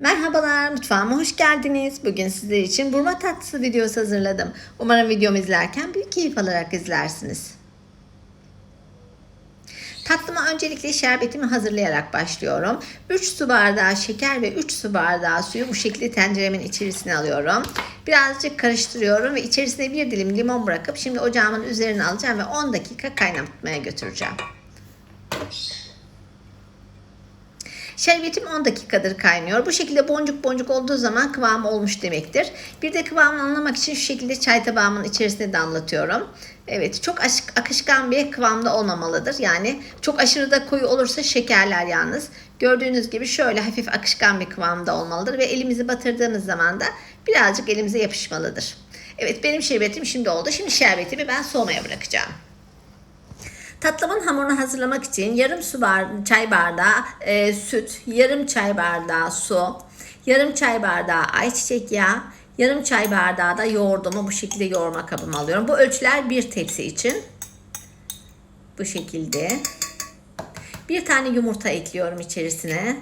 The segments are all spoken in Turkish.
Merhabalar, mutfağıma hoş geldiniz. Bugün sizler için burma tatlısı videosu hazırladım. Umarım videomu izlerken büyük keyif alarak izlersiniz. Tatlıma öncelikle şerbetimi hazırlayarak başlıyorum. 3 su bardağı şeker ve 3 su bardağı suyu bu şekilde tenceremin içerisine alıyorum. Birazcık karıştırıyorum ve içerisine bir dilim limon bırakıp şimdi ocağımın üzerine alacağım ve 10 dakika kaynatmaya götüreceğim. Şerbetim 10 dakikadır kaynıyor. Bu şekilde boncuk boncuk olduğu zaman kıvam olmuş demektir. Bir de kıvamını anlamak için şu şekilde çay tabağımın içerisine damlatıyorum. Evet çok akışkan bir kıvamda olmamalıdır. Yani çok aşırı da koyu olursa şekerler yalnız. Gördüğünüz gibi şöyle hafif akışkan bir kıvamda olmalıdır. Ve elimizi batırdığımız zaman da birazcık elimize yapışmalıdır. Evet benim şerbetim şimdi oldu. Şimdi şerbetimi ben soğumaya bırakacağım. Tatlımın hamurunu hazırlamak için yarım su bar çay bardağı e, süt, yarım çay bardağı su, yarım çay bardağı ayçiçek yağı, yarım çay bardağı da yoğurdumu bu şekilde yoğurma kabıma alıyorum. Bu ölçüler bir tepsi için. Bu şekilde. Bir tane yumurta ekliyorum içerisine.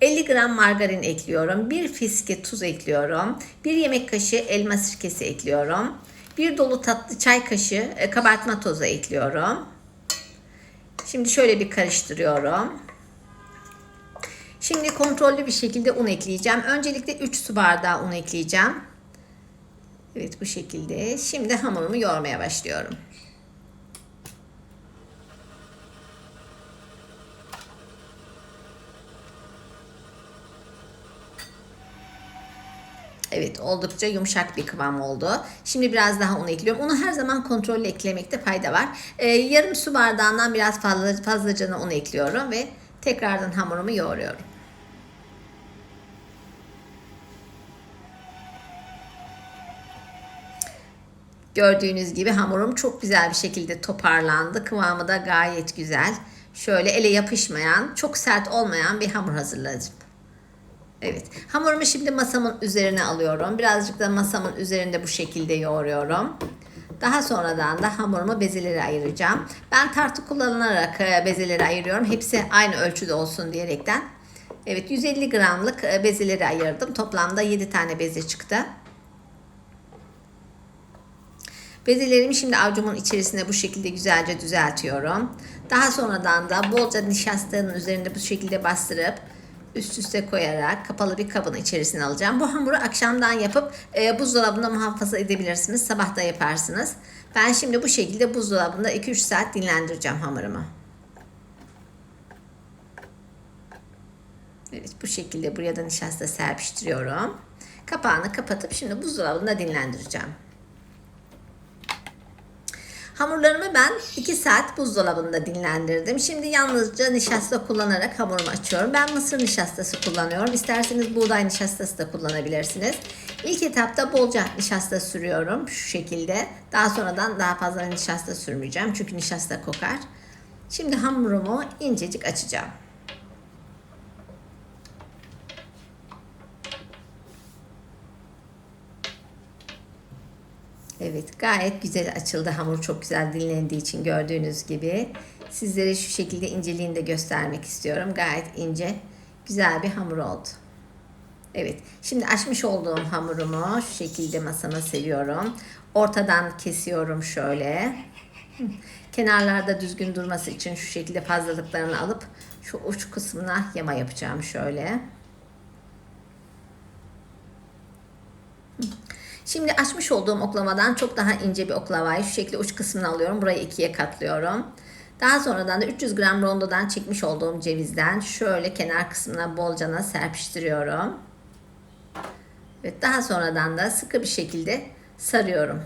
50 gram margarin ekliyorum. Bir fiske tuz ekliyorum. Bir yemek kaşığı elma sirkesi ekliyorum. Bir dolu tatlı çay kaşığı e, kabartma tozu ekliyorum. Şimdi şöyle bir karıştırıyorum. Şimdi kontrollü bir şekilde un ekleyeceğim. Öncelikle 3 su bardağı un ekleyeceğim. Evet bu şekilde. Şimdi hamurumu yoğurmaya başlıyorum. Evet oldukça yumuşak bir kıvam oldu. Şimdi biraz daha un ekliyorum. Unu her zaman kontrollü eklemekte fayda var. Ee, yarım su bardağından biraz fazla fazlaca un ekliyorum ve tekrardan hamurumu yoğuruyorum. Gördüğünüz gibi hamurum çok güzel bir şekilde toparlandı. Kıvamı da gayet güzel. Şöyle ele yapışmayan, çok sert olmayan bir hamur hazırladım. Evet. Hamurumu şimdi masamın üzerine alıyorum. Birazcık da masamın üzerinde bu şekilde yoğuruyorum. Daha sonradan da hamurumu bezelere ayıracağım. Ben tartı kullanarak e, bezelere ayırıyorum. Hepsi aynı ölçüde olsun diyerekten. Evet 150 gramlık e, bezeleri ayırdım. Toplamda 7 tane beze çıktı. Bezelerimi şimdi avucumun içerisine bu şekilde güzelce düzeltiyorum. Daha sonradan da bolca nişastanın üzerinde bu şekilde bastırıp üst üste koyarak kapalı bir kabın içerisine alacağım. Bu hamuru akşamdan yapıp e, buzdolabında muhafaza edebilirsiniz. Sabah da yaparsınız. Ben şimdi bu şekilde buzdolabında 2-3 saat dinlendireceğim hamurumu. Evet bu şekilde buraya da nişasta serpiştiriyorum. Kapağını kapatıp şimdi buzdolabında dinlendireceğim. Hamurlarımı ben 2 saat buzdolabında dinlendirdim. Şimdi yalnızca nişasta kullanarak hamurumu açıyorum. Ben mısır nişastası kullanıyorum. İsterseniz buğday nişastası da kullanabilirsiniz. İlk etapta bolca nişasta sürüyorum şu şekilde. Daha sonradan daha fazla nişasta sürmeyeceğim. Çünkü nişasta kokar. Şimdi hamurumu incecik açacağım. Evet gayet güzel açıldı. Hamur çok güzel dinlendiği için gördüğünüz gibi. Sizlere şu şekilde inceliğini de göstermek istiyorum. Gayet ince güzel bir hamur oldu. Evet şimdi açmış olduğum hamurumu şu şekilde masama seriyorum. Ortadan kesiyorum şöyle. Kenarlarda düzgün durması için şu şekilde fazlalıklarını alıp şu uç kısmına yama yapacağım şöyle. Şimdi açmış olduğum oklavadan çok daha ince bir oklavayı şu şekilde uç kısmını alıyorum. Burayı ikiye katlıyorum. Daha sonradan da 300 gram rondodan çekmiş olduğum cevizden şöyle kenar kısmına bolcana serpiştiriyorum. Ve daha sonradan da sıkı bir şekilde sarıyorum.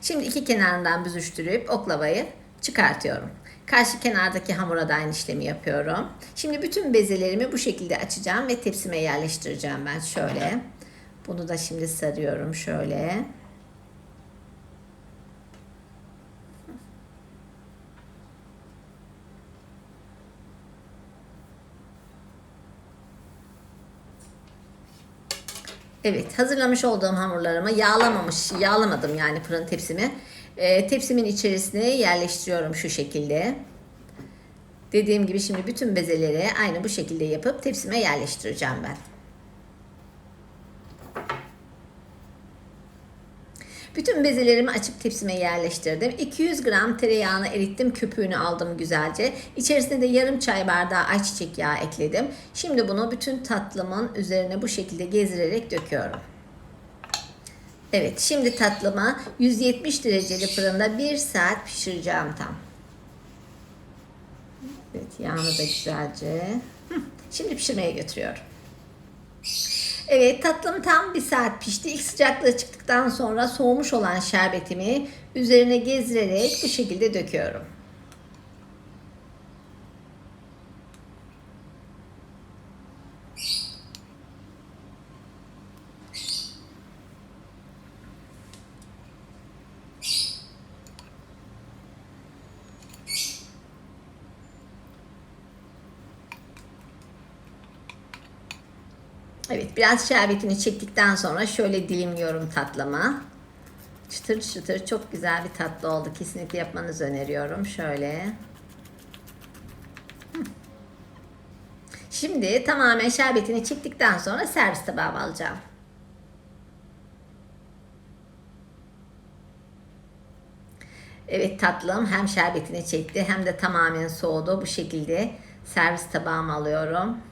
Şimdi iki kenarından büzüştürüp oklavayı çıkartıyorum. Karşı kenardaki hamura da aynı işlemi yapıyorum. Şimdi bütün bezelerimi bu şekilde açacağım ve tepsime yerleştireceğim ben şöyle. Bunu da şimdi sarıyorum şöyle. Evet hazırlamış olduğum hamurlarımı yağlamamış, yağlamadım yani fırın tepsimi. E, tepsimin içerisine yerleştiriyorum şu şekilde. Dediğim gibi şimdi bütün bezeleri aynı bu şekilde yapıp tepsime yerleştireceğim ben. Bütün bezelerimi açıp tepsime yerleştirdim. 200 gram tereyağını erittim, köpüğünü aldım güzelce. İçerisine de yarım çay bardağı ayçiçek yağı ekledim. Şimdi bunu bütün tatlımın üzerine bu şekilde gezdirerek döküyorum. Evet, şimdi tatlımı 170 dereceli fırında 1 saat pişireceğim tam. Evet, yağını da güzelce. Şimdi pişirmeye götürüyorum. Evet tatlım tam bir saat pişti. İlk sıcaklığı çıktıktan sonra soğumuş olan şerbetimi üzerine gezdirerek bu şekilde döküyorum. Evet biraz şerbetini çektikten sonra şöyle dilimliyorum tatlımı. Çıtır çıtır çok güzel bir tatlı oldu. Kesinlikle yapmanızı öneriyorum. Şöyle. Şimdi tamamen şerbetini çektikten sonra servis tabağıma alacağım. Evet tatlım hem şerbetini çekti hem de tamamen soğudu. Bu şekilde servis tabağıma alıyorum.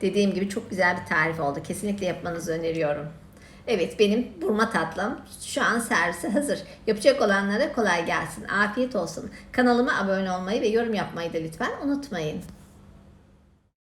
Dediğim gibi çok güzel bir tarif oldu. Kesinlikle yapmanızı öneriyorum. Evet benim burma tatlım şu an servise hazır. Yapacak olanlara kolay gelsin. Afiyet olsun. Kanalıma abone olmayı ve yorum yapmayı da lütfen unutmayın.